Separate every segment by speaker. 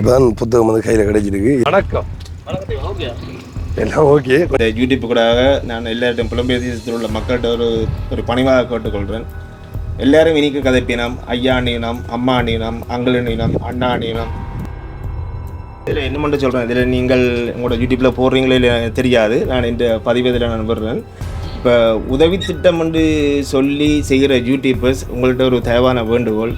Speaker 1: இப்போதான் புத்தகம் வந்து கையில் கிடைச்சிருக்கு. வணக்கம். எல்லாம் ஓகே.
Speaker 2: இந்த யூடியூப் கூட நான் எல்லார்ட்டும் புலம்பெயர் உள்ள மக்கள்கிட்ட ஒரு ஒரு பணிவாக கேட்டுக்கொள்கிறேன் எல்லாரும் இனிக்கு கதைப்பினம். ஐயா அணியினம் அம்மா அணியினம் அங்கிள் அணியினம் அண்ணா அணியினம் இதில் என்ன மட்டும் சொல்கிறேன் இதில் நீங்கள் உங்களோட யூடியூப்பில் போடுறீங்களே தெரியாது. நான் இந்த பதிவு இதில் நான் விடுறேன். இப்போ உதவி திட்டம் என்று சொல்லி செய்கிற யூடியூபர்ஸ் உங்கள்கிட்ட ஒரு தேவையான வேண்டுகோள்.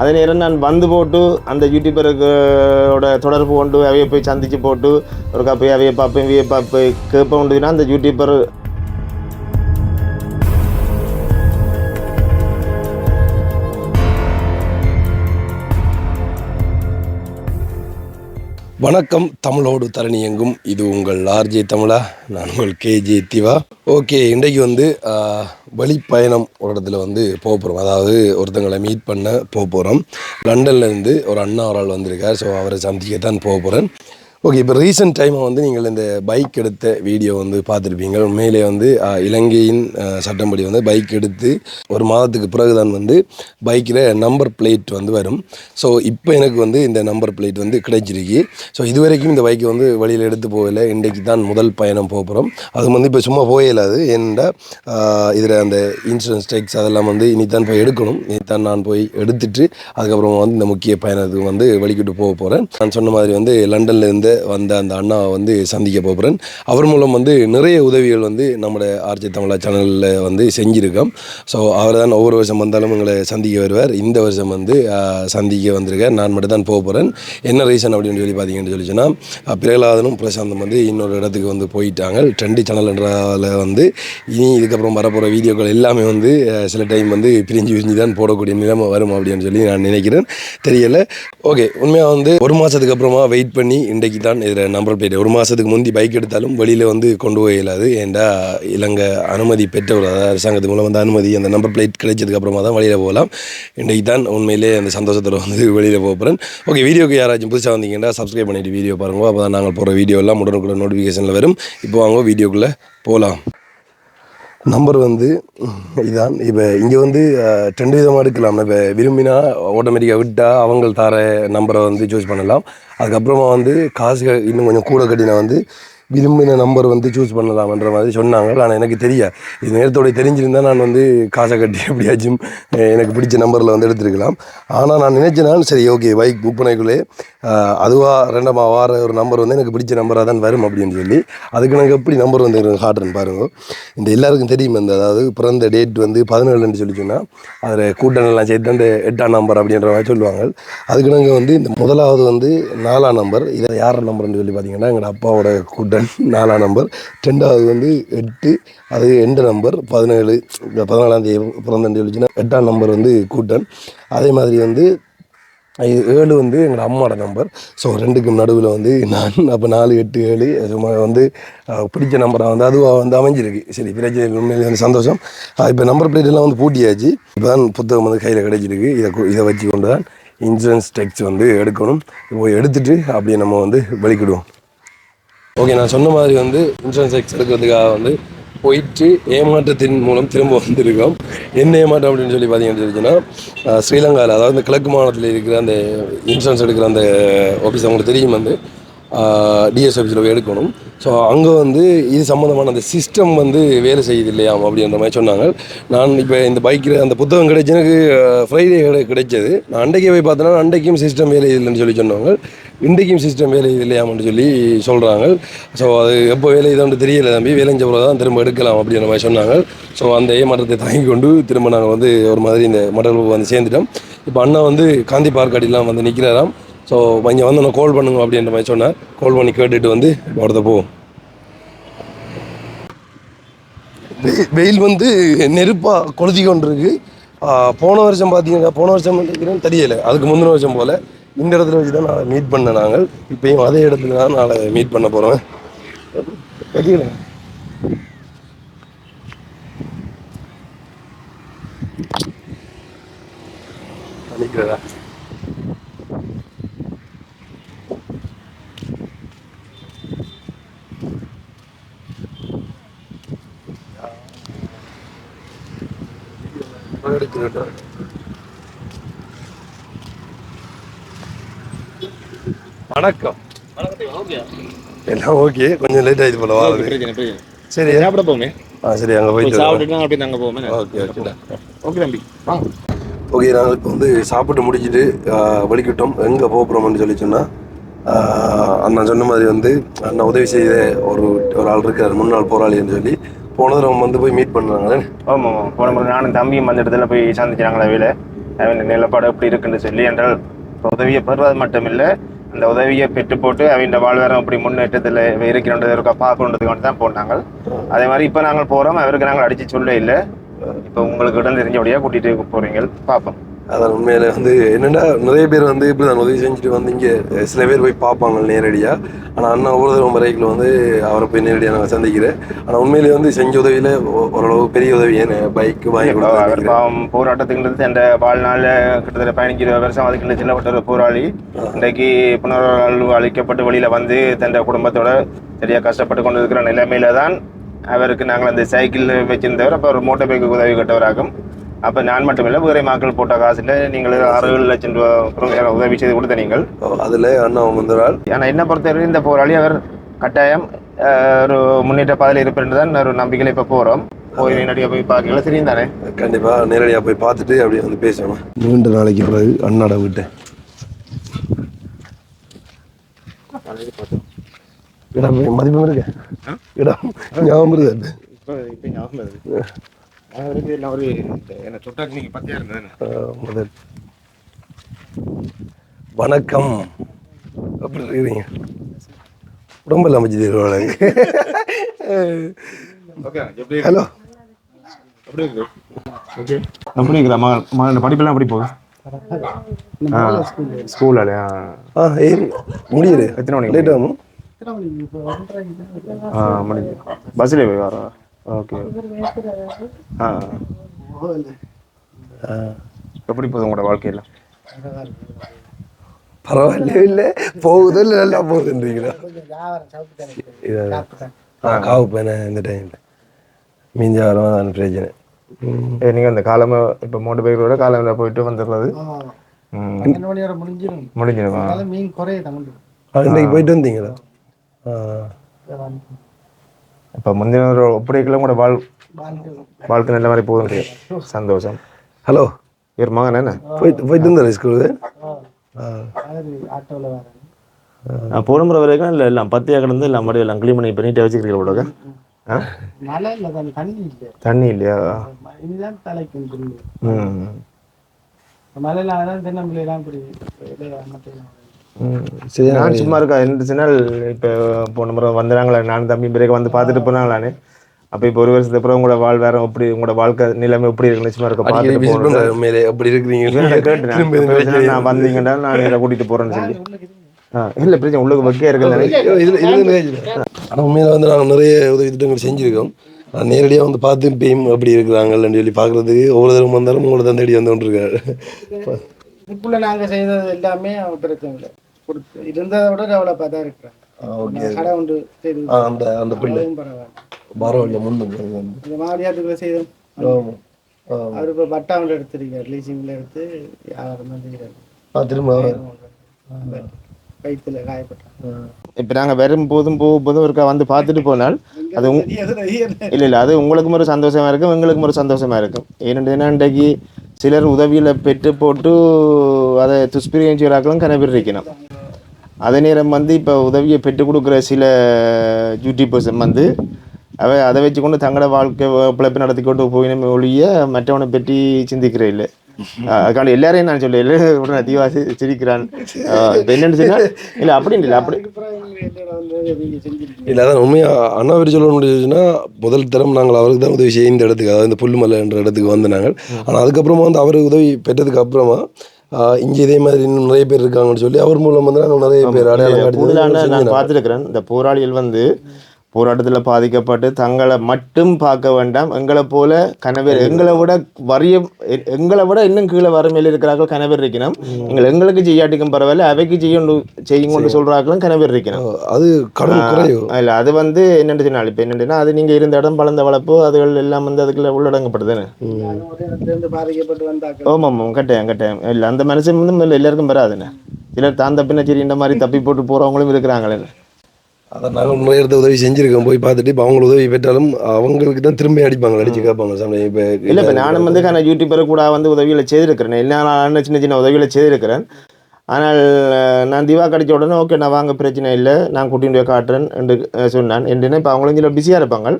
Speaker 2: அதே நேரம் நான் வந்து போட்டு அந்த யூடியூபரோட தொடர்பு கொண்டு அவையை போய் சந்திச்சு போட்டு ஒரு கப்பை அவையை பார்ப்பேன் இவைய பார்ப்பேன். கேட்ப உண்டுனா அந்த யூடியூபர்
Speaker 1: வணக்கம் தமிழோடு தரணி எங்கும் இது உங்கள் ஆர்ஜே தமிழா நான் உங்கள் கேஜே திவா. ஓகே இன்றைக்கு வந்து வழிப்பயணம் ஒரு இடத்துல வந்து போக போகிறோம் அதாவது ஒருத்தங்களை மீட் பண்ண போக போகிறோம் லண்டன்லேருந்து ஒரு அண்ணா ஒரு ஆள் வந்திருக்கார். ஸோ அவரை சந்திக்க தான் போக போகிறேன் ஓகே இப்போ ரீசெண்ட் டைமை வந்து நீங்கள் இந்த பைக் எடுத்த வீடியோ வந்து பார்த்துருப்பீங்க. உண்மையிலே வந்து இலங்கையின் சட்டம்படி சட்டப்படி வந்து பைக் எடுத்து ஒரு மாதத்துக்கு பிறகுதான் வந்து பைக்கில் நம்பர் பிளேட் வந்து வரும். ஸோ இப்போ எனக்கு வந்து இந்த நம்பர் பிளேட் வந்து கிடைச்சிருக்கு. ஸோ இது வரைக்கும் இந்த பைக்கை வந்து வழியில் எடுத்து போகல. இன்றைக்கு தான் முதல் பயணம் போக போகிறோம் அது வந்து இப்போ சும்மா போயிடாது ஏன்னா இதில் அந்த இன்சூரன்ஸ் டேக்ஸ் அதெல்லாம் வந்து இனித்தான் போய் எடுக்கணும். இனித்தான் நான் போய் எடுத்துட்டு அதுக்கப்புறம் வந்து இந்த முக்கிய பயணத்துக்கு வந்து வழிக்கிட்டு போக போகிறேன் நான் சொன்ன மாதிரி வந்து லண்டனில் இருந்து வந்த அந்த அண்ணாவை வந்து சந்திக்க போகிறேன். அவர் மூலம் வந்து நிறைய உதவிகள் வந்து நம்மளோட ஆர்ஜி தமிழா சேனலில் வந்து செஞ்சுருக்கோம். ஸோ அவர் தான் ஒவ்வொரு வருஷம் வந்தாலும் எங்களை சந்திக்க வருவார். இந்த வருஷம் வந்து சந்திக்க வந்திருக்கார். நான் மட்டும் தான் போக போகிறேன் என்ன ரீசன் அப்படின்னு சொல்லி பார்த்தீங்கன்னு சொல்லி சொன்னால் பிரகலாதனும் பிரசாந்தம் வந்து இன்னொரு இடத்துக்கு வந்து போயிட்டாங்க. ட்ரெண்டி சேனல்ன்றால வந்து இனி இதுக்கப்புறம் வரப்போகிற வீடியோக்கள் எல்லாமே வந்து சில டைம் வந்து பிரிஞ்சு பிரிஞ்சு தான் போடக்கூடிய நிலைமை வரும் அப்படின்னு சொல்லி நான் நினைக்கிறேன். தெரியலை. ஓகே உண்மையாக வந்து ஒரு மாதத்துக்கு அப்புறமா வெயிட் பண்ணி இன்றைக்கு தான் இதில் நம்பர் பிளேட் ஒரு மாதத்துக்கு முந்தி பைக் எடுத்தாலும் வெளியில் வந்து கொண்டு போய் இயலாது. ஏன்டா இலங்கை அனுமதி பெற்றவர் அதாவது அரசாங்கத்து மூலம் வந்து அனுமதி அந்த நம்பர் பிளேட் கிடைச்சதுக்கு அப்புறமா தான் வெளியில் போகலாம். இன்றைக்கு தான் உண்மையிலே அந்த சந்தோஷத்தில் வந்து வெளியில் போகிறேன் ஓகே வீடியோக்கு யாராச்சும் புதுசாக வந்தீங்கன்னா சப்ஸ்கிரைப் பண்ணிட்டு வீடியோ பாருங்க. அப்போ தான் நாங்கள் போகிற வீடியோ எல்லாம் உடனுக்குள்ள நோட்டிஃபிகேஷனில் வரும். இப்போ வாங்க வீடியோக்குள்ளே போகலாம் நம்பர் வந்து இதுதான் இப்போ இங்கே வந்து ரெண்டு விதமாக எடுக்கலாம். இப்போ விரும்பினா ஆட்டோமேட்டிக்காக விட்டால் அவங்க தர நம்பரை வந்து சூஸ் பண்ணலாம். அதுக்கப்புறமா வந்து காசு இன்னும் கொஞ்சம் கூட கட்டினா வந்து விரும்பின நம்பர் வந்து சூஸ் பண்ணலாம்ன்ற மாதிரி சொன்னாங்க. ஆனால் எனக்கு தெரியாது இது நேரத்தோடைய தெரிஞ்சிருந்தால் நான் வந்து காசை கட்டி எப்படியாச்சும் எனக்கு பிடிச்ச நம்பரில் வந்து எடுத்துருக்கலாம். ஆனால் நான் நினச்சினாலும் சரி ஓகே பைக் புக் பண்ணக்குள்ளே அதுவாக ரெண்டாம் வார ஒரு நம்பர் வந்து எனக்கு பிடிச்ச நம்பராக தான் வரும் அப்படின்னு சொல்லி அதுக்கு எனக்கு எப்படி நம்பர் வந்து எனக்கு பாருங்க. இந்த எல்லாருக்கும் தெரியும் இந்த அதாவது பிறந்த டேட் வந்து பதினேழுன்னு சொல்லி சொன்னால் அதில் கூட்டணெல்லாம் சேர்த்து அந்த எட்டாம் நம்பர் அப்படின்ற மாதிரி சொல்லுவாங்க. அதுக்கு நாங்கள் வந்து இந்த முதலாவது வந்து நாலாம் நம்பர் இதை யார் நம்பர்னு சொல்லி பார்த்தீங்கன்னா எங்களோட அப்பாவோட கூட்டன் நாலாம் நம்பர். ரெண்டாவது வந்து எட்டு அது எண்டு நம்பர். பதினேழு பதினாலாம் தேதி பிறந்தன்னு சொல்லிச்சுன்னா எட்டாம் நம்பர் வந்து கூட்டன். அதே மாதிரி வந்து ஏழு வந்து எங்களோட அம்மாவோட நம்பர். ஸோ ரெண்டுக்கும் நடுவில் வந்து நான் அப்போ நாலு எட்டு ஏழு சும்மா வந்து பிடிச்ச நம்பராக வந்து அதுவாக வந்து அமைஞ்சிருக்கு. சரி பிரச்சனை உண்மையிலே வந்து சந்தோஷம். இப்போ நம்பர் பிளேட் எல்லாம் வந்து பூட்டியாச்சு. இப்போ தான் புத்தகம் வந்து கையில் கிடைச்சிருக்கு. இதை இதை வச்சு கொண்டு தான் இன்சூரன்ஸ் டெக்ஸ் வந்து எடுக்கணும். இப்போ எடுத்துகிட்டு அப்படியே நம்ம வந்து வெளிக்கிடுவோம் ஓகே நான் சொன்ன மாதிரி வந்து இன்சூரன்ஸ் எக்ஸ் எடுக்கிறதுக்காக வந்து போயிட்டு ஏமாற்றத்தின் மூலம் திரும்ப வந்திருக்கோம். என்ன ஏமாற்றம் அப்படின்னு சொல்லி பார்த்தீங்கன்னு சொல்லிச்சுன்னா ஸ்ரீலங்காவில் அதாவது இந்த கிழக்கு மாநிலத்தில் இருக்கிற அந்த இன்சூரன்ஸ் எடுக்கிற அந்த ஆஃபீஸ் அவங்களுக்கு தெரியும் வந்து டிஎஸ் ஆஃபீஸில் போய் எடுக்கணும். ஸோ அங்கே வந்து இது சம்மந்தமான அந்த சிஸ்டம் வந்து வேலை செய்யுது இல்லையாம் அப்படின்ற மாதிரி சொன்னாங்க. நான் இப்போ இந்த பைக்கில் அந்த புத்தகம் கிடைச்ச எனக்கு ஃப்ரைடே கிடைச்சது. நான் அன்றைக்கே போய் பார்த்தேன்னா அன்றைக்கும் சிஸ்டம் வேலை இல்லைன்னு சொல்லி சொன்னாங்க. இன்றைக்கும் சிஸ்டம் வேலை இது சொல்லி சொல்கிறாங்க ஸோ அது எப்போ வேலை இதுன்னு தெரியல தம்பி. வேலைஞ்ச பிறகு தான் திரும்ப எடுக்கலாம் அப்படின்ற மாதிரி சொன்னாங்க. ஸோ அந்த ஏமாற்றத்தை தாங்கி கொண்டு திரும்ப நாங்கள் வந்து ஒரு மாதிரி இந்த மடல் வந்து சேர்ந்துட்டோம். இப்போ அண்ணா வந்து காந்தி பார்க் அடிலாம் வந்து நிற்கிறாராம் ஸோ இங்கே வந்து நான் கால் பண்ணுங்க அப்படின்ற மாதிரி சொன்னேன் கால் பண்ணி கேட்டுட்டு வந்து அடுத்த போவோம். வெயில் வெயில் வந்து நெருப்பாக கொளுத்தி கொண்டிருக்கு போன வருஷம் பார்த்தீங்கன்னா போன வருஷம் நினைக்கிறேன் தெரியலை. அதுக்கு முந்தின வருஷம் போல். இந்த இடத்துல வச்சு தான் நான் மீட் பண்ணேன் நாங்கள். இப்போயும் அதே இடத்துல தான் நான் மீட் பண்ண போகிறோம் தெரியல நினைக்கிறதா எடுக்கிறேன் வணக்கம். எல்லாம் ஓகே. கொஞ்சம் லேட் ஆயிடுச்சு போல
Speaker 2: பிரச்சனை
Speaker 1: சரி.
Speaker 2: சாப்பிட போமே
Speaker 1: ஆ சரி அங்கே போயிட்டு.
Speaker 2: சாப்பிட்டுட்டு அப்படி நாங்கள் போமே
Speaker 1: ஓகே ஓகே.
Speaker 2: ஓகே தம்பி. வாங்க
Speaker 1: ஓகே நாங்கள் இப்போ வந்து சாப்பிட்டு முடிச்சுட்டு வலிக்கிட்டோம் எங்கே போகிறோம்னு சொல்லி சொன்னால் அண்ணன் சொன்ன மாதிரி வந்து அண்ணன் உதவி செய்த ஒரு ஒரு ஆள் இருக்கார். முன்னாள் போராளின்னு சொல்லி போன நம்ம வந்து போய் மீட் பண்ணுறாங்க
Speaker 3: ஆமாம் ஆமாம் போன முறை நானும் தம்பியும் அந்த இடத்துல போய் சந்திச்சாங்களே வேலை. அவன் நிலப்பாடு எப்படி இருக்குன்னு சொல்லி என்றால் உதவியை பெறுவது மட்டும் இல்லை அந்த உதவியை பெற்று போட்டு அவன் வாழ்வாரம் அப்படி முன்னேற்றத்தில் இருக்கிறன்றது இருக்கா பார்க்கணுன்றதுக்கு தான் போனாங்க. அதே மாதிரி இப்போ நாங்கள் போகிறோம் அவருக்கு நாங்கள் அடித்து சொல்ல இல்லை. இப்போ உங்களுக்கு இடம் தெரிஞ்சபடியாக கூட்டிகிட்டு போகிறீங்க பார்ப்போம்
Speaker 1: அதான் உண்மையில வந்து என்னென்னா நிறைய பேர் வந்து இப்படி தான் உதவி செஞ்சுட்டு வந்து இங்கே சில பேர் போய் பார்ப்பாங்க நேரடியாக ஆனால் அண்ணா ஒவ்வொரு தடவை வரைக்கும் வந்து அவரை போய் நேரடியாக நாங்கள் சந்திக்கிறேன். ஆனால் உண்மையிலேயே வந்து செஞ்ச உதவியில் ஓரளவு பெரிய உதவி ஏன்னு பைக் வாங்கி
Speaker 3: பாவம் போராட்டத்துக்கு அந்த வாழ்நாளில் கிட்டத்தட்ட பதினஞ்சு இருபது வருஷம் அதுக்கு சின்னப்பட்ட ஒரு போராளி. இன்றைக்கு புனர்வாழ்வு அளிக்கப்பட்டு வெளியில் வந்து தன் குடும்பத்தோட சரியாக கஷ்டப்பட்டு கொண்டு இருக்கிற நிலைமையில தான் அவருக்கு நாங்கள் அந்த சைக்கிள் வச்சிருந்தவர். அப்போ ஒரு மோட்டார் பைக்கு உதவி கட்டவராகும். அப்போ நான் மட்டும் இல்லை வேறு மக்கள் போட்ட காசில் நீங்கள் ஆறு ஏழு லட்சம் ரூபா உதவி செய்து கொடுத்த நீங்கள்.
Speaker 1: அதில் அண்ணா ஆள்
Speaker 3: ஆனால் என்ன பொறுத்தவரை இந்த போராளி அவர் கட்டாயம் ஒரு முன்னேற்ற பாதையில் இருப்பேன் தான் ஒரு நம்பிக்கையில் இப்போ போகிறோம் போய் நேரடியாக போய் பார்க்கல தெரியும் தானே
Speaker 1: கண்டிப்பாக நேரடியாக போய் பார்த்துட்டு அப்படியே வந்து பேசணும். நீண்ட நாளைக்கு பிறகு அண்ணாட விட்டேன் இடம் மதிப்பம் இருக்கு? இடம் ஞாபகம் இருக்கு?
Speaker 2: இப்போ ஞாபகம் வருது அவருக்கு எல்லாம் ஒரு என்ன தொட்டாக்கு பத்தியா
Speaker 1: வணக்கம். எப்படி இருக்கிறீங்க உடம்பெல்லாம் அமைச்சிருவாங்க
Speaker 2: ஓகே எப்படி
Speaker 1: ஹலோ.
Speaker 2: எப்படி இருக்கு? ஓகே. எப்படி இருக்குதா மகன் படிப்பெல்லாம் எப்படி போகுது? ஆ ஸ்கூல் இல்லையா
Speaker 1: ஆ. ஏறி முடியுது.
Speaker 3: எத்தனை மணிக்கு?
Speaker 1: லேட் ஆகும்?
Speaker 3: பஸ்ஸில் போய் வரோம் ஓகே. ஆ. எப்படி போகுது உங்களோட வாழ்க்கையில்?
Speaker 1: பரவாயில்ல இல்லை. போகுதோ இல்லை நல்லா போகுதுன்றீங்களா? காவு பேனை இந்த டைமில் மீஞ்ச வரும் அதான் பிரச்சனை.
Speaker 3: நீங்கள் அந்த காலமே இப்போ மோட்டர் பைக்கோட காலமில் போயிட்டு வந்துடுறது.
Speaker 4: மணி முடிஞ்சிடும்
Speaker 3: முடிஞ்சிடுமா
Speaker 4: மீன் குறைய
Speaker 1: இன்னைக்கு போயிட்டு வந்தீங்களா? ஆ.
Speaker 3: இப்போ முந்தின ஒப்படைக்கெல்லாம் கூட வாழ் வாழ்க்கை. நல்ல மாதிரி போகுது சந்தோஷம்.
Speaker 1: ஹலோ.
Speaker 3: இவர் மகன் என்ன?
Speaker 1: போயிட்டு போயிட்டு இருந்தாரு ஸ்கூலுக்கு ஆ.
Speaker 4: ஆட்டோவில் வரேன்
Speaker 3: நான் போன முறை வரைக்கும் இல்லை எல்லாம் பத்தியாக கிடந்து எல்லாம் மறுபடியும் எல்லாம் க்ளீன் பண்ணி பண்ணிட்டு வச்சுக்கிறீங்க
Speaker 4: தான் தண்ணி இல்லை.
Speaker 3: தண்ணி இல்லையா?
Speaker 4: இதுதான் தலைக்கு
Speaker 3: ம்.
Speaker 4: மழையில் அதான் தென்னம்பிள்ளைலாம் இப்படி
Speaker 3: ம். நான் சும்மா இருக்கா? ரெண்டு நாள் இப்போ போன முறை வந்தாங்களே நான் தம்பி பிறகு வந்து பார்த்துட்டு போனாங்களானே. அப்போ இப்போ ஒரு வருஷத்துக்கு அப்புறம் உங்களோட வாழ் வேற எப்படி உங்களோட வாழ்க்கை நிலைமை எப்படி இருக்குன்னு சும்மா இருக்க பார்த்துட்டு
Speaker 1: எப்படி இருக்கிறீங்க.
Speaker 3: நான். வந்தீங்கன்னா நான் இதை கூட்டிட்டு போறேன்னு சொல்லி. ஆ இல்லை பிரச்சனை உள்ளுக்கு வைக்க இருக்குல்ல
Speaker 1: ஐயோ, இதுல இதுல ஆனால் உண்மையில வந்து நாங்கள் நிறைய உதவி திட்டங்கள் செஞ்சுருக்கோம். நான் நேரடியாக வந்து பார்த்து இப்பயும் அப்படி இருக்கிறாங்கன்னு சொல்லி பார்க்குறதுக்கு ஒவ்வொரு தடவை வந்தாலும் உங்களை தான் தேடி வந்து கொண்டிருக்காரு.
Speaker 4: இதுக்குள்ள நாங்க செய்தது எல்லாமே பிரச்சனை இல்லை. இருந்ததை விட டெவலப்பாக தான் இருக்கிறாங்க.
Speaker 1: அந்த அந்த பிள்ளை.
Speaker 4: பரவாயில்ல.
Speaker 1: பரவாயில்ல முன்னு
Speaker 4: இந்த மாவடியாத்துக்குள்ள செய்தோம்.
Speaker 1: ஆமாம் ஆமாம்
Speaker 4: அவர் இப்போ பட்டா ஒன்று எடுத்திருக்காரு லீசிங்கில் எடுத்து யாரும் செய்கிறாரு.
Speaker 1: திரும்ப
Speaker 4: வயிற்றுல காயப்பட்டாங்க.
Speaker 3: இப்போ நாங்கள் வரும் போதும் போகும் போதும் ஒருக்கா வந்து பார்த்துட்டு போனால் அது இல்லை இல்லை அது உங்களுக்கும் ஒரு சந்தோஷமா இருக்கும் எங்களுக்கும் ஒரு சந்தோஷமா இருக்கும். ஏன்னா இன்றைக்கு சிலர் உதவியில் பெற்று போட்டு அதை துஷ்பிரியம் இருக்கணும் அதே நேரம் வந்து இப்போ உதவியை பெற்றுக் கொடுக்குற சில யூடியூபர்ஸ் வந்து அவ அதை வச்சுக்கொண்டு தங்களோட வாழ்க்கை பிழைப்பு நடத்தி கொண்டு போயினும் ஒழிய மற்றவனை பற்றி சிந்திக்கிறே இல்லை. அதுக்காண்டி எல்லாரையும் நான் சொல்ல இல்லை உடனே தீவாசி சிரிக்கிறான். என்னன்னு சொன்னால் இல்லை அப்படி இல்லை அப்படி
Speaker 1: இல்லை அதான் உண்மையாக அண்ணா வரி சொல்ல முடியுதுன்னா முதல் தரம் நாங்கள் அவருக்கு தான் உதவி செய்ய இந்த இடத்துக்கு அதாவது இந்த புல்லுமலை என்ற இடத்துக்கு வந்து நாங்கள். ஆனால் அதுக்கப்புறமா வந்து அவர் உதவி பெற்றதுக்கு அப்புறமா இங்கே இதே மாதிரி இன்னும் நிறைய பேர் இருக்காங்கன்னு சொல்லி அவர் மூலம் வந்து நாங்கள் நிறைய பேர் அடையாளம்
Speaker 3: நான் பார்த்துருக்கிறேன். இந்த போராளிகள் வந்து போராட்டத்தில் பாதிக்கப்பட்டு தங்களை மட்டும் பார்க்க வேண்டாம். எங்களை போல கணவர் எங்களை விட வறிய எங்களை விட இன்னும் கீழே வறுமையில் இருக்கிறார்கள் கணவர் இருக்கணும் எங்கள் எங்களுக்கு செய்யாட்டிக்கும் பரவாயில்ல அவைக்கு செய்யணும் செய்யும் கொண்டு சொல்கிறார்களும் கணவர் இருக்கணும்
Speaker 1: அது
Speaker 3: இல்ல அது வந்து என்னென்னு சொன்னால் இப்போ என்னென்னா அது நீங்கள் இருந்த இடம் பழந்த வளர்ப்பு அதுகள் எல்லாம் வந்து அதுக்குள்ள உள்ளடங்கப்படுதுன்னு
Speaker 4: இருந்து பாதிக்கப்பட்டு வந்தாக்க
Speaker 3: ஆமாம் ஆமாம் கட்டாயம் கட்டாயம். இல்லை அந்த மனுஷன் வந்து எல்லாருக்கும் வராதுண்ணே சிலர் தான் தப்பின சரி இந்த மாதிரி தப்பி போட்டு போகிறவங்களும் இருக்கிறாங்களே
Speaker 1: அதை நாங்கள் முன்னாடி எடுத்த உதவி செஞ்சுருக்கோம் போய் பார்த்துட்டு இப்போ அவங்க உதவி பெற்றாலும் அவங்களுக்கு தான் திரும்பி அடிப்பாங்க அடிச்சு கேட்பாங்க சமயம் இப்போ
Speaker 3: இல்லை இப்போ நானும் வந்து நான் யூடியூபர் கூட வந்து உதவிகளை செய்திருக்கிறேன். நான் சின்ன சின்ன உதவிகளை செய்திருக்கிறேன். ஆனால் நான் திவா கிடைச்ச உடனே ஓகே நான் வாங்க பிரச்சனை இல்லை. நான் கூட்டிட்டு போய் காட்டுறேன் என்று சொன்னான். என்றுனா இப்போ அவங்களும் சில பிஸியாக இருப்பாங்க.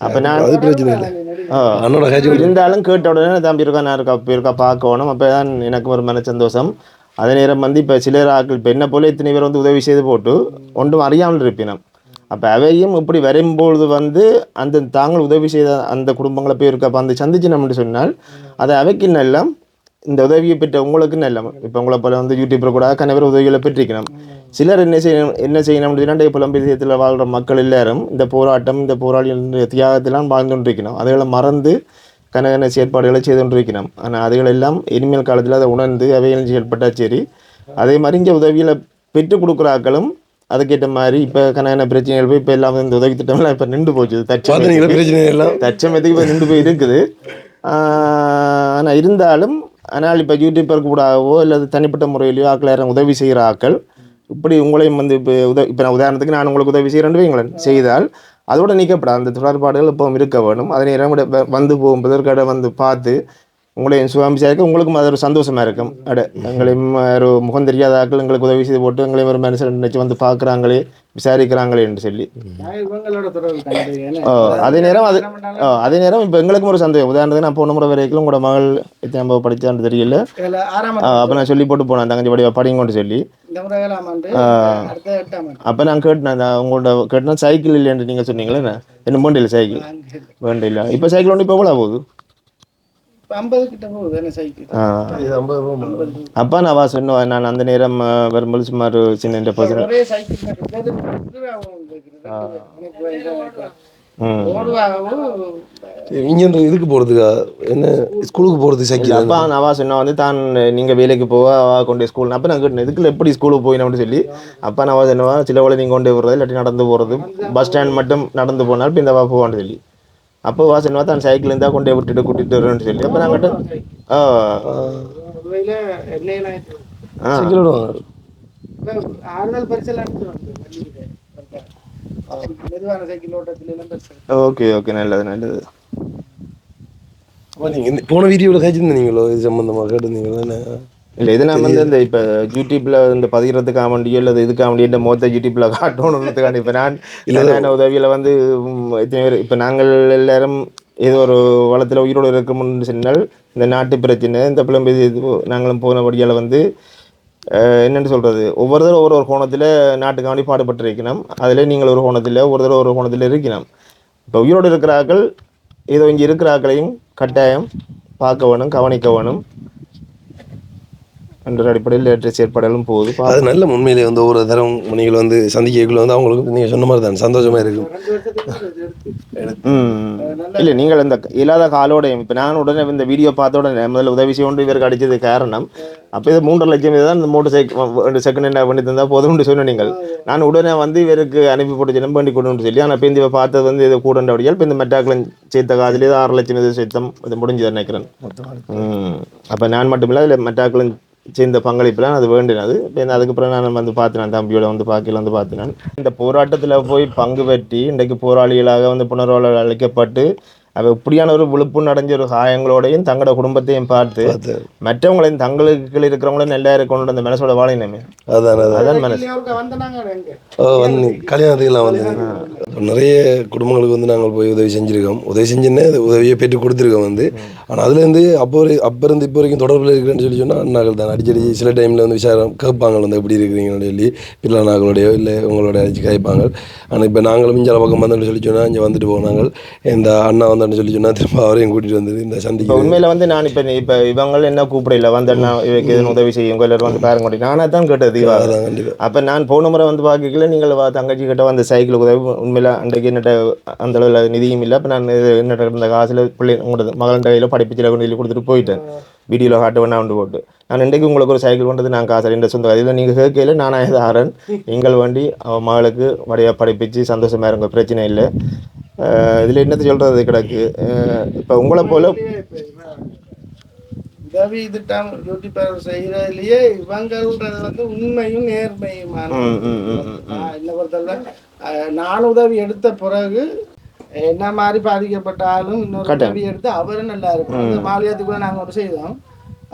Speaker 3: அப்போ நான்
Speaker 1: அது பிரச்சனை இல்லை.
Speaker 3: இருந்தாலும் கேட்ட உடனே தம்பி இருக்கா நான் இருக்கா இருக்கா பார்க்கணும் அப்போ தான் எனக்கு ஒரு மன சந்தோஷம் அதே நேரம் வந்து இப்போ சிலர் ஆட்கள் இப்போ என்ன போல இத்தனை பேர் வந்து உதவி செய்து போட்டு ஒன்றும் அறியாமல் இருப்பினம். அப்போ அவையும் இப்படி வரையும்பொழுது வந்து அந்த தாங்கள் உதவி செய்த அந்த குடும்பங்களை போய் இருக்க அப்போ அந்த சந்திச்சினம்னு சொன்னால் அது அவைக்கு நல்லம் இந்த உதவியை பெற்ற உங்களுக்கு நல்லம். இப்போ உங்களை போல வந்து யூடியூப்பில் கூட கணவர் உதவிகளை பெற்றிருக்கணும். சிலர் என்ன செய்யணும் என்ன செய்யணும்னு சொன்னால் இந்த புலம்பெயர்த்தில் வாழ்கிற மக்கள் எல்லாரும் இந்த போராட்டம் இந்த போராளிகள் தியாகத்திலாம் வாழ்ந்து கொண்டிருக்கணும் அதுகளை மறந்து கனகன செயற்பாடுகளை செய்து கொண்டிருக்கணும் ஆனால் அதுகளெல்லாம் இனிமேல் காலத்தில் அதை உணர்ந்து அவைகள் செயல்பட்டா சரி. அதே மாதிரி இங்கே உதவிகளை பெற்றுக் கொடுக்குற ஆட்களும் அதுக்கேற்ற மாதிரி இப்போ கனகன பிரச்சனைகள் போய் இப்போ எல்லாம் இந்த உதவி திட்டம்லாம் இப்போ நின்று போச்சு.
Speaker 1: பார்த்தீங்களா
Speaker 3: தச்சு
Speaker 1: பிரச்சனை எல்லாம்
Speaker 3: தச்சமயத்துக்கு இப்போ நின்று போய் இருக்குது. ஆனால் இருந்தாலும் ஆனால் இப்போ யூடியூப்பர் கூடவோ அல்லது தனிப்பட்ட முறையிலையோ ஆக்கள் யாரும் உதவி செய்கிற ஆக்கள் இப்படி உங்களையும் வந்து இப்போ உத இப்போ நான் உதாரணத்துக்கு நான் உங்களுக்கு உதவி செய்கிறேன்னு வைங்களேன் செய்தால் அதோட நீக்கப்படாது. அந்த தொடர்பாடுகள் இப்போ இருக்க வேணும். அதனை நேரம் கூட போகும் வந்து வந்து பார்த்து உங்களையும் சுவாமிச்சா இருக்கும் உங்களுக்கும் அது ஒரு சந்தோஷமா இருக்கும். அட எங்களையும் ஒரு முகம் தெரியாத ஆட்கள் எங்களுக்கு உதவி செய்து போட்டு எங்களையும் ஒரு மனுஷன் நினைச்சு வந்து பார்க்குறாங்களே. விசாரிக்கிறாங்களே என்று சொல்லி. அதே நேரம் அது அதே நேரம் இப்போ எங்களுக்கும் ஒரு சந்தேகம். உதாரணத்துக்கு நான் போன முறை வரைக்கும் உங்களோட மகள் எத்தனை நம்ம படிச்சான்னு தெரியல. அப்போ நான் சொல்லி போட்டு போனேன் தங்கச்சி படிவா படிங்கன்னு சொல்லி. அப்போ நான் கேட்டேன் உங்களோட கேட்டேன் சைக்கிள் இல்லைன்னு நீங்கள் சொன்னீங்களே என்ன? வேண்டியில்லை சைக்கிள்.
Speaker 4: அங்கே
Speaker 3: வேண்டியில்லை. இப்போ சைக்கிள் ஒன்று இப்போ எவ்வளோ போகுது அப்பா நான் வா சொன்னேன் நான் அந்த நேரம் வரும்போது சுமார் சின்ன
Speaker 4: ஓடுவாகவும்
Speaker 1: இங்கேருந்து இதுக்கு போகிறதுக்கா என்ன ஸ்கூலுக்கு போகிறது சைக்கிள்
Speaker 3: அப்பா நான் வா சொன்னா வந்து தான் நீங்க வேலைக்கு போவா அவா கொண்டு ஸ்கூல் அப்ப நான் கேட்டேன் இதுக்குள்ள எப்படி ஸ்கூலுக்கு போயினோம்னு சொல்லி. அப்பா நான் அவா சொன்னவா சில வேலை நீங்க கொண்டு போறது இல்லாட்டி நடந்து போறது. பஸ் ஸ்டாண்ட் மட்டும் நடந்து போனால் வா போவான்னு சொல்லி. அப்போ வா சொன்னவா தான் சைக்கிள் இருந்தா கொண்டு விட்டுட்டு கூட்டிட்டு வருவேன்னு சொல்லி. அப்போ நான் கேட்டேன் ஆ. ஓகே ஓகே நல்லது நல்லது.
Speaker 1: அப்போ நீங்கள் போன வீடியோவில் காய்ச்சிருந்தீங்களோ இது சம்மந்தமாக கேட்டிருந்தீங்களோ? என்ன?
Speaker 3: இல்லை இது நான் வந்து இந்த இப்போ யூடியூப்ல இந்த பதிகிறதுக்காக வேண்டியோ இல்லை இதுக்காக வேண்டிய இந்த மொத்த யூடியூப்ல காட்டணுன்றதுக்காண்டி இப்போ நான் இல்லை உதவியில் வந்து ம், இத்தனை பேர் இப்போ நாங்கள் எல்லாரும் ஏதோ ஒரு வளத்தில் உயிரோடு இருக்கணும்னு சொன்னால் இந்த நாட்டு பிரச்சனை இந்த புலம்பெயர் இது நாங்களும் போனபடியால் வந்து என்னன்னு சொல்கிறது ஒவ்வொருத்தரும் ஒவ்வொரு ஒரு கோணத்தில் நாட்டுக்காண்டி பாடுபட்டு இருக்கணும் அதில் நீங்கள் ஒரு கோணத்தில் ஒவ்வொருத்தரும் ஒரு கோணத்தில் இருக்கணும். இப்போ உயிரோடு இருக்கிற ஆக்கள் ஏதோ இங்கே இருக்கிற ஆக்களையும் கட்டாயம் பார்க்க வேணும் கவனிக்க வேணும். என்ற அடிப்படையில் ஏற்ற செயற்பாடுகளும் போகுது.
Speaker 1: அது நல்ல உண்மையிலே வந்து ஒவ்வொரு தரம் நீங்கள் வந்து சந்திக்கக்குள்ள வந்து அவங்களுக்கு நீங்கள் சொன்ன மாதிரி தான் சந்தோஷமாக இருக்கும்
Speaker 4: ரெண்டு
Speaker 3: இல்லை நீங்கள் இந்த இல்லாத காலோடையும் இப்போ நான் உடனே இந்த வீடியோ பார்த்த உடனே முதல்ல உதவி செய்ய இவருக்கு அடிச்சது காரணம். அப்போ இது மூன்றரை லட்சம் தான் இந்த மோட்டர் சைக்கிள் செகண்ட் ஹேண்ட் பண்ணி தந்தால் போதும்னு சொன்ன நீங்கள். நான் உடனே வந்து இவருக்கு அனுப்பி போட்டு சின்ன பண்ணி கொடுன்னு சொல்லி ஆனால் இப்போ இந்த பார்த்தது வந்து இது கூடண்டபடியால் இப்போ இந்த மெட்டாக்கில் சேர்த்த காதில் இது ஆறு லட்சம் இது சேர்த்தம் இது முடிஞ்சது நினைக்கிறேன். அப்போ நான் மட்டும் இல்லை அதில் மெட்டாக்கில் சேர்ந்த பங்களிப்புலாம் அது வேண்டினது. இப்போ அதுக்கப்புறம் நான் வந்து பார்த்துனேன் தம்பியோட வந்து பார்க்கல வந்து பார்த்துனேன். இந்த போராட்டத்தில் போய் பங்கு பெற்றி இன்றைக்கு போராளிகளாக வந்து புனர்வாழ்வு அளிக்கப்பட்டு அவ இப்படியான ஒரு விழுப்புண் அடைஞ்ச ஒரு காயங்களோடையும் தங்களோட குடும்பத்தையும் பார்த்து மற்றவங்களையும் தங்களுக்கு கீழே இருக்கிறவங்களையும் நல்லா இருக்கணும் அந்த மனசோட வாழினமே
Speaker 1: அதான் அதான்.
Speaker 3: மனசு.
Speaker 1: வந்து கல்யாணத்துக்குலாம் வந்து நிறைய குடும்பங்களுக்கு வந்து நாங்கள் போய் உதவி செஞ்சுருக்கோம். உதவி செஞ்சுன்னு உதவியை பெற்று கொடுத்துருக்கோம் வந்து. ஆனால் அதுலேருந்து அப்போ அப்போ இருந்து இப்போ வரைக்கும் தொடர்பில் இருக்கிறேன்னு சொல்லி சொன்னால் அண்ணாக்கள் தான். அடிக்கடி சில டைமில் வந்து விசாரம் கேட்பாங்க வந்து எப்படி இருக்கிறீங்கன்னு சொல்லி. பிள்ளை நாங்களோடையோ இல்லை உங்களோட அடிச்சு கேட்பாங்க ஆனால் இப்போ நாங்களும் இங்கே பக்கம் வந்து சொல்லி சொன்னால் இங்கே வந்துட்டு போனாங்க. இந்த அண்ணா வந்து வான்னு சொல்லி சொன்னா திரும்ப அவரையும் கூட்டிட்டு வந்தது இந்த சந்திக்க.
Speaker 5: உண்மையில வந்து நான் இப்போ இப்போ இவங்க என்ன கூப்பிடல? வந்து நான் இவருக்கு எதுவும் உதவி செய்யுங்க எல்லாரும் வந்து பாருங்க நானே தான் கேட்டது தீபா
Speaker 1: அதான் கண்டிப்பா.
Speaker 5: அப்போ நான் போன முறை வந்து பார்க்கல நீங்கள் தங்கச்சி கிட்ட வந்து சைக்கிள் உதவி உண்மையில அன்றைக்கு என்னட்ட அந்த அளவில் நிதியும் இல்லை. அப்போ நான் என்னட்ட இருந்த காசில் பிள்ளை உங்களோட மகன் கையில் படிப்பிச்சில் கொண்டு சொல்லி கொடுத்துட்டு போயிட்டேன். வீடியோவில் காட்டு வேணா வந்து போட்டு. நான் இன்றைக்கு உங்களுக்கு ஒரு சைக்கிள் கொண்டது நான் காசு ரெண்டு சொந்த இதில் நீங்கள் கேட்கல நானாக இது ஆறன் நீங்கள் வண்டி அவன் மகளுக்கு வழியாக படிப்பிச்சு சந்தோஷமா இருங்க பிரச்சனை இல்லை. இதில் என்னத்தை சொல்கிறது கிடக்கு? இப்போ உங்களை போல
Speaker 4: உதவி திட்டம் யூடியூபர் செய்யறதுலயே இவங்கள்ன்றது வந்து உண்மையும் நேர்மையுமான என்னை பொறுத்தவரை நான் உதவி எடுத்த பிறகு என்ன மாதிரி பாதிக்கப்பட்ட ஆளும் இன்னொரு. உதவி எடுத்து அவரும் நல்லா இருக்கும் அந்த மாலியத்துக்கு கூட நாங்கள் ஒரு செய்தோம்.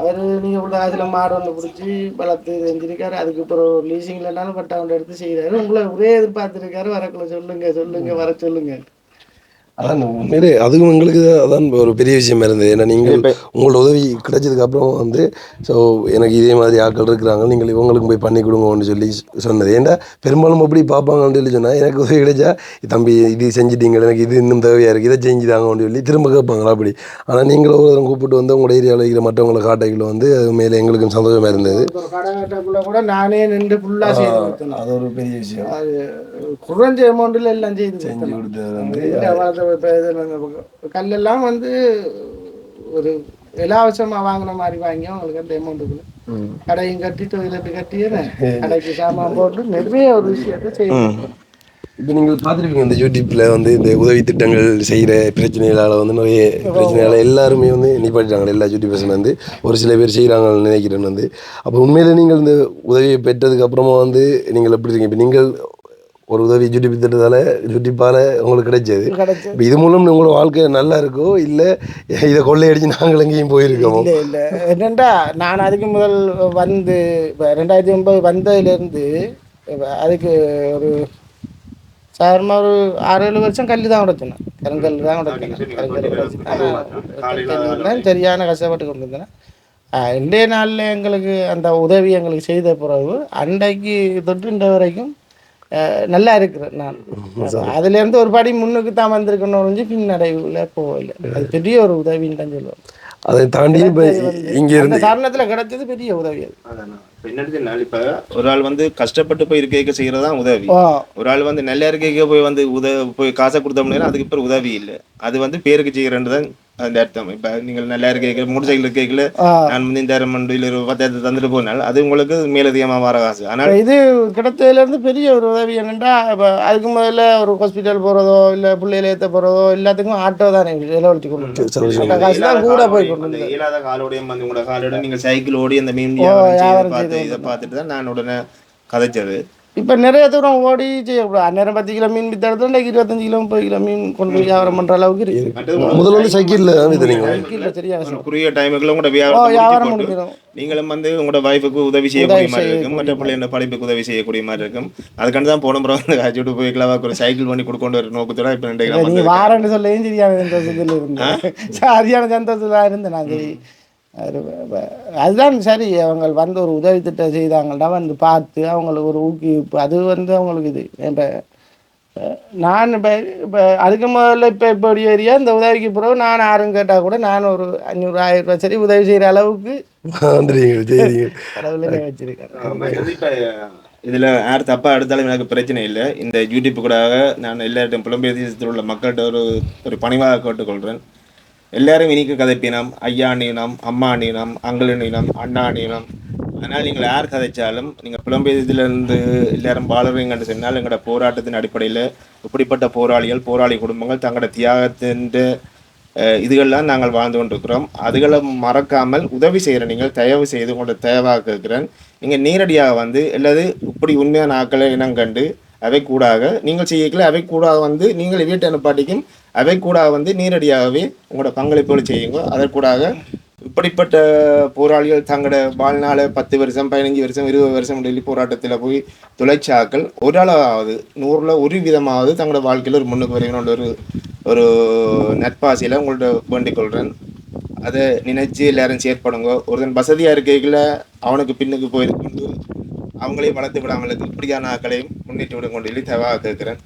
Speaker 4: அவர் நீங்கள் உள்ள காசில் மாடு ஒன்று பிடிச்சி வளர்த்து செஞ்சிருக்காரு. அதுக்கு அப்புறம் லீசிங்லனாலும் பட்டா ஒன்று எடுத்து செய்கிறாரு உங்களை ஒரே எதிர்பார்த்துருக்காரு. வரக்குள்ள சொல்லுங்க சொல்லுங்க வர சொல்லுங்க.
Speaker 1: அதான் உண்மையிலே அதுவும் எங்களுக்கு அதான் ஒரு பெரிய விஷயமா இருந்தது. ஏன்னா நீங்கள் உங்களோட உதவி கிடைச்சதுக்கு அப்புறம் வந்து ஸோ எனக்கு இதே மாதிரி ஆட்கள் இருக்கிறாங்க. நீங்கள் இவங்களுக்கும் போய் பண்ணி கொடுங்கன்னு சொல்லி சொன்னது. ஏன்டா பெரும்பாலும் அப்படி பார்ப்பாங்கன்னு சொல்லி சொன்னால் எனக்கு உதவி கிடைச்சா தம்பி இது செஞ்சிட்டீங்க எனக்கு இது இன்னும் தேவையாக இருக்குது இதை செஞ்சுதாங்கன்னு சொல்லி திரும்ப கேட்பாங்களா அப்படி. ஆனால் நீங்களும் ஒரு தரம் கூப்பிட்டு வந்து உங்களோட ஏரியாவில் இருக்கிற மற்றவங்களை காட்டைகளை வந்து அது மேலே எங்களுக்கும் சந்தோஷமாக இருந்தது.
Speaker 4: ஒரு கடை கூட நானே நின்று ஃபுல்லாக
Speaker 1: அது ஒரு பெரிய விஷயம்.
Speaker 4: குறைஞ்ச அமௌண்ட்டில் எல்லாம் செய்து கொடுத்தேன்.
Speaker 1: கொடுத்தது வந்து
Speaker 4: இப்ப கல்லெல்லாம் வந்து ஒரு இலவசமாக வாங்கின மாதிரி வாங்கி அவங்களுக்கு அந்த அமௌண்ட்டுக்குள்ள கடையும் கட்டி டொய்லெட் கட்டி கடைக்கு சாமான் போட்டு நிறைய ஒரு விஷயத்தை செய்யணும்.
Speaker 1: இப்போ நீங்கள் பார்த்துருப்பீங்க இந்த யூடியூப்பில் வந்து இந்த உதவி திட்டங்கள் செய்கிற பிரச்சனைகளால் வந்து நிறைய பிரச்சனைகளால் எல்லாருமே வந்து நிப்பாட்டிட்டாங்க. எல்லா யூடியூபர்ஸும் வந்து ஒரு சில பேர் செய்கிறாங்கன்னு நினைக்கிறேன் வந்து. அப்போ உண்மையிலே நீங்கள் இந்த உதவியை பெற்றதுக்கு அப்புறமா வந்து நீங்கள் எப்படி இருக்கீங்க? இப்போ நீங்கள் ஒரு உதவி யூடியூப் திட்டத்தால் யூடியூப்பால் உங்களுக்கு கிடைச்சது.
Speaker 4: கிடைச்சு
Speaker 1: இப்போ இது மூலம் உங்களோட வாழ்க்கை நல்லா இருக்கோ இல்லை இதை கொள்ளையடிச்சு நாங்கள் எங்கேயும் போயிருக்கோமோ?
Speaker 4: இல்லை இல்லை. என்னண்டா நான் அதுக்கு முதல் வந்து இப்போ ரெண்டாயிரத்தி ஒன்பது வந்ததுலேருந்து அதுக்கு ஒரு சாதாரணமாக ஒரு ஆறு ஏழு வருஷம் கல் தான் உடைச்சினேன் கருங்கல் தான் உடைச்சினேன் சரியான கஷ்டப்பட்டு கொண்டு இருந்தேன் ஆஹ் இன்றைய நாளில் எங்களுக்கு அந்த உதவி எங்களுக்கு செய்த பிறகு அன்றைக்கு தொட்டு இன்ற வரைக்கும் நல்லா இருக்கிறேன் நான். அதுலேருந்து ஒரு படி முன்னுக்கு தான் வந்திருக்கணும் பின்னடைவில் போகல. அது பெரிய ஒரு உதவின்னு தான் சொல்லுவேன்.
Speaker 1: அதை தாண்டி இங்கே இருந்து
Speaker 4: தருணத்தில் கிடைச்சது பெரிய உதவி அது.
Speaker 3: இப்ப ஒரு ஆள் வந்து கஷ்டப்பட்டு போய் இருக்க செய்யறதா உதவி. ஒரு ஆள் வந்து நல்ல இருக்கைக்கு போய் வந்து உத போய் காசை கொடுத்தோம்னா அதுக்கு பேர் உதவி இல்லை. அது வந்து பேருக்கு செய்யறேன்னு தான் அந்த அர்த்தம் இப்ப நீங்கள் நல்லா இருக்க மோட்டர் சைக்கிள்
Speaker 4: ஆ.
Speaker 3: நான் வந்து இந்த மண்டியில் ஒரு பத்தாயிரத்து தந்துட்டு போனால் அது உங்களுக்கு மேலதிகமா வர காசு ஆனால்
Speaker 4: இது கிடைச்சதுலேருந்து பெரிய ஒரு உதவி என்னென்னா இப்போ அதுக்கு முதல்ல ஒரு ஹாஸ்பிட்டல் போகிறதோ இல்லை பிள்ளையில ஏற்ற போகிறதோ எல்லாத்துக்கும் ஆட்டோ தானே
Speaker 1: சந்தோஷம்.
Speaker 4: அந்த காசு தான் கூட போய் கொண்டு.
Speaker 3: இயலாத காலோடையும் வந்து உங்களோட காலோட நீங்க சைக்கிள் ஓடி அந்த மீன் பார்த்து இதை பார்த்துட்டு தான் நான் உடனே கதைச்சது
Speaker 4: இப்போ நிறைய தூரம் ஓடி செய்யக்கூடாது. அந்நேரம் பத்து கிலோ மீன் வித்த இடத்துல இன்றைக்கு இருபத்தஞ்சு கிலோ முப்பது கிலோ மீன் கொண்டு போய் வியாபாரம் பண்ணுற அளவுக்கு இருக்கு.
Speaker 3: மற்றது
Speaker 1: முதல்ல வந்து சைக்கிளில்
Speaker 4: சைக்கிளில் சரியா
Speaker 3: குறுகிய டைமுக்குள்ள உங்களோட வியாபாரம்
Speaker 4: முடிக்கணும்
Speaker 3: நீங்களும் வந்து உங்களோட வைஃபுக்கு உதவி செய்யக்கூடிய மாதிரி இருக்கும். மற்ற பிள்ளைங்க படிப்புக்கு உதவி செய்யக்கூடிய மாதிரி இருக்கும். அதுக்காண்டி தான் போன முறை வந்து காய்ச்சிட்டு போய் கிளவாக்கு ஒரு சைக்கிள் பண்ணி கொடுக்கொண்டு ஒரு நோக்கத்தோட இப்போ ரெண்டு கிலோ
Speaker 4: வாரன்னு சொல்லையும் சரியான சந்தோஷத்தில் இருந்தேன் சரியான சந்தோஷத்தில் இருந்தேன் நான் சரி. அதுதான் சரி. அவங்க வந்து ஒரு உதவி திட்டம் செய்தாங்கள்டா வந்து பார்த்து அவங்களுக்கு ஒரு ஊக்குவிப்பு. அது வந்து அவங்களுக்கு இது. இப்போ நான் இப்போ இப்போ அதுக்கு முதல்ல இப்போ இப்படி ஏரியா இந்த உதவிக்கு பிறகு நான் யாரும் கேட்டால் கூட நான் ஒரு அஞ்சூறு ஆயிரம் ரூபாய் சரி உதவி செய்கிற அளவுக்கு கடவுளே வச்சிருக்கேன்
Speaker 3: இப்ப இதுல யார் தப்பா எடுத்தாலும் எனக்கு பிரச்சனை இல்லை. இந்த யூடியூப் கூட நான் எல்லார்ட்டும் புலம்பெயர் தேசத்தில் உள்ள மக்கள்கிட்ட ஒரு ஒரு பணிவாக கேட்டுக்கொள்கிறேன் எல்லாரும் இனிக்கு கதைப்பினம். ஐயா அணியினம் அம்மா அணியினம் அங்கிள் அணியினம் அண்ணா அணியினம் அதனால் நீங்கள் யார் கதைச்சாலும் நீங்கள் புலம்பெயர்திலிருந்து எல்லாரும் வாழறீங்கன்னு சொன்னால் எங்களோட போராட்டத்தின் அடிப்படையில் இப்படிப்பட்ட போராளிகள் போராளி குடும்பங்கள் தங்களோட தியாகத்தின் இதுகள்லாம் நாங்கள் வாழ்ந்து கொண்டிருக்கிறோம். அதுகளை மறக்காமல் உதவி செய்கிற நீங்கள் தயவு செய்து உங்களோட தேவாக இருக்கிறேன். நீங்கள் நேரடியாக வந்து அல்லது இப்படி உண்மையான ஆக்களை இனம் கண்டு அவை கூடாக நீங்கள் செய்யக்கல அவை கூடாக வந்து நீங்கள் வீட்டு அனுப்பாட்டிக்கும் அவை கூடாக வந்து நேரடியாகவே உங்களோட பங்களிப்புகளை செய்யுங்க. அதற்கூடாக இப்படிப்பட்ட போராளிகள் தங்களோட வாழ்நாள பத்து வருஷம் பதினஞ்சு வருஷம் இருபது வருஷம் டெல்லி போராட்டத்தில் போய் துளைச்சாக்கள் ஒரு அளவாவது நூறில் ஒரு விதமாவது தங்களோட வாழ்க்கையில் ஒரு முன்னுக்கு வரையணுன்ற ஒரு ஒரு நட்பாசையில் உங்கள்ட்ட வேண்டிக் கொள்கிறேன் அதை நினைச்சு எல்லாரும் செயற்படுங்க. ஒருத்தன் வசதியாக இருக்கைகளை அவனுக்கு பின்னுக்கு போயிருக்கு அவங்களையும் வளர்த்து விடாமல் இப்படியான ஆக்களையும் முன்னிட்டு விட கொண்டு தேவாக கேட்கிறேன்.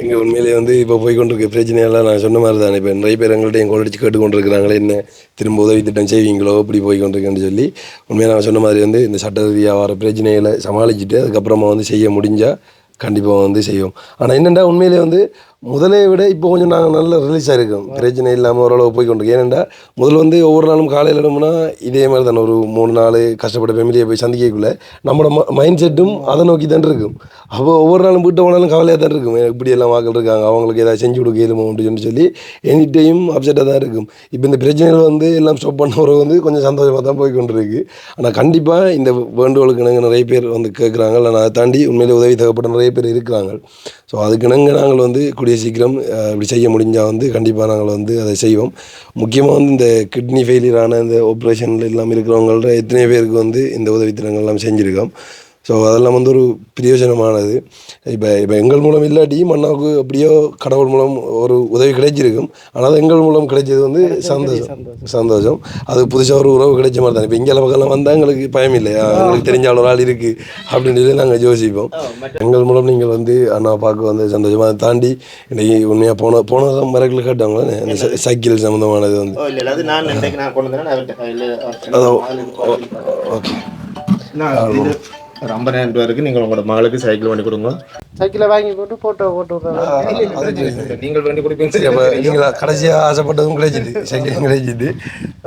Speaker 1: எங்கள் உண்மையிலே வந்து இப்போ போய் கொண்டிருக்க பிரச்சனையெல்லாம் நான் சொன்ன மாதிரி தான். இப்போ நிறைய பேர் எங்கள்கிட்ட என் அடிச்சு கேட்டு கொண்டிருக்கிறாங்களே என்ன திரும்ப உதவி திட்டம் செய்வீங்களோ இப்படி போய் கொண்டிருக்கேன்னு சொல்லி உண்மையாக நான் சொன்ன மாதிரி வந்து இந்த சட்ட ரீதியாக வர பிரச்சனைகளை சமாளிச்சுட்டு அதுக்கப்புறமா வந்து செய்ய முடிஞ்சால் கண்டிப்பாக வந்து செய்வோம். ஆனால் என்னென்னா உண்மையிலே வந்து முதலை விட இப்போ கொஞ்சம் நாங்கள் நல்ல ரிலீஸாக இருக்கோம் பிரச்சனை இல்லாமல் ஓரளவு போய் கொண்டிருக்கோம் ஏனெண்டா முதல்ல வந்து ஒவ்வொரு நாளும் காலையில் எழும்புனா இதே மாதிரி தானே ஒரு மூணு நாள் கஷ்டப்பட்ட ஃபேமிலியை போய் சந்திக்கக்குள்ள நம்மளோட ம மைண்ட் செட்டும் அதை நோக்கி தான் இருக்கும். அப்போ ஒவ்வொரு நாளும் வீட்டை போனாலும் கவலையாக தான் இருக்கும். இப்படி எல்லாம் வாக்கள் இருக்காங்க? அவங்களுக்கு ஏதாவது செஞ்சு கொடுக்க இயலுமோ அப்படின்னு சொல்லி எனி டைம் அப்செட்டாக தான் இருக்கும். இப்போ இந்த பிரச்சனைகள் வந்து எல்லாம் ஸ்டாப் பண்ண பிறகு வந்து கொஞ்சம் சந்தோஷமாக தான் போய் கொண்டிருக்கு. ஆனால் கண்டிப்பாக இந்த வேண்டுகோளுக்கு இணங்க நிறைய பேர் வந்து கேட்குறாங்க இல்லை அதை தாண்டி உண்மையிலே உதவி தேவைப்பட்ட நிறைய பேர் இருக்கிறாங்க. ஸோ அதுக்கு இணங்க நாங்கள் வந்து கூடிய சீக்கிரம் இப்படி செய்ய முடிஞ்சால் வந்து கண்டிப்பாக நாங்கள் வந்து அதை செய்வோம். முக்கியமாக வந்து இந்த கிட்னி ஃபெயிலியரான இந்த ஆப்ரேஷனில் இல்லாமல் இருக்கிறவங்கள்ட்ட எத்தனை பேருக்கு வந்து இந்த உதவித்திட்டங்கள் எல்லாம் செஞ்சுருக்கோம். ஸோ அதெல்லாம் வந்து ஒரு பிரயோஜனமானது. இப்போ இப்போ எங்கள் மூலம் இல்லாட்டியும் அண்ணாவுக்கு அப்படியோ கடவுள் மூலம் ஒரு உதவி கிடைச்சிருக்கும். ஆனால் எங்கள் மூலம் கிடைச்சது வந்து சந்தோஷம். சந்தோஷம். அது புதுசாக ஒரு உறவு கிடைச்ச மாதிரி தான். இப்போ இங்கே பக்கம் வந்தால் எங்களுக்கு பயம் இல்லையா? எங்களுக்கு தெரிஞ்ச ஒரு ஆள் இருக்குது அப்படின்னு சொல்லி நாங்கள் யோசிப்போம். எங்கள் மூலம் நீங்கள் வந்து அண்ணா பார்க்க வந்து சந்தோஷமாக அதை தாண்டி இன்னைக்கு உண்மையாக போன போனதான் மரக்கில் கேட்டாங்களே இந்த சை- சைக்கிள் சம்மந்தமானது வந்து.
Speaker 3: இன்றைக்கு
Speaker 1: ஓகே.
Speaker 3: ஐம்பதாயிரம் ரூபா இருக்கு நீங்கள் உங்களோட மகளுக்கு சைக்கிள் பண்ணி கொடுங்க.
Speaker 4: சைக்கிளை வாங்கி போட்டு போட்டு விட்றாங்க
Speaker 3: நீங்கள் பண்ணி கொடுப்பீங்க
Speaker 1: சரி அப்போ நீங்கள்? கடைசியாக ஆசைப்பட்டதும் கிடைச்சிது சைக்கிளும் கிடைச்சிது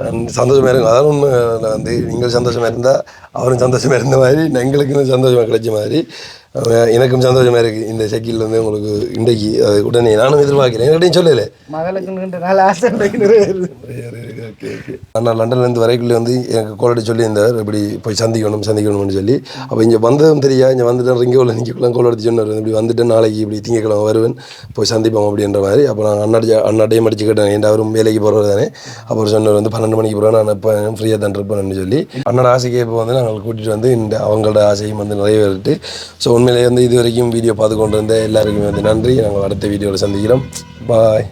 Speaker 1: அஹ் சந்தோஷமா இருக்கும் அதான் உண்மை. நான் வந்து நீங்கள் சந்தோஷமா இருந்தால் அவரும் சந்தோஷமா இருந்த மாதிரி எங்களுக்கும் சந்தோஷமா கிடைச்ச மாதிரி எனக்கும் சந்தோஷமா இருக்குது இந்த சைக்கிள் வந்து உங்களுக்கு இன்றைக்கு அது உடனே நானும் எதிர்பார்க்கிறேன். என்கிட்டையும் சொல்லலை.
Speaker 4: மகளுக்கு ரெண்டு நாள் ஆசை
Speaker 1: ஓகே ஓகே. அண்ணா லண்டன்லேருந்து வரைக்குள்ளே வந்து எனக்கு கோலடி சொல்லியிருந்தார் இப்படி போய் சந்திக்கணும் சந்திக்கணும்னு சொல்லி. அப்போ இங்கே வந்ததும் தெரியா இங்கே வந்துட்டேன் ரிங்கோவில் நிற்கலாம் கோலடி சொன்னார். இப்படி வந்துட்டு நாளைக்கு இப்படி திங்கக்கிழமை வருவேன் போய் சந்திப்போம் அப்படின்ற மாதிரி. அப்போ நான் அண்ணாடி அண்ணாட்டையும் மடிச்சு கேட்டேன் ஏன்டா அவரும் வேலைக்கு போகிறது தானே? அப்புறம் சொன்னார் வந்து பன்னெண்டு மணிக்கு போகிறேன் நான் இப்போ ஃப்ரீயாக தான் இருப்பேன்னு சொல்லி. அண்ணோட ஆசைக்கே இப்போ வந்து நாங்கள் கூட்டிகிட்டு வந்து இந்த அவங்களோட ஆசையும் வந்து நிறைவேறிட்டு ஸோ உண்மையிலேயே வந்து இது வரைக்கும் வீடியோ பார்த்து கொண்டு இருந்த எல்லாருக்குமே வந்து நன்றி. நாங்கள் அடுத்த வீடியோவில் சந்திக்கிறோம். பாய்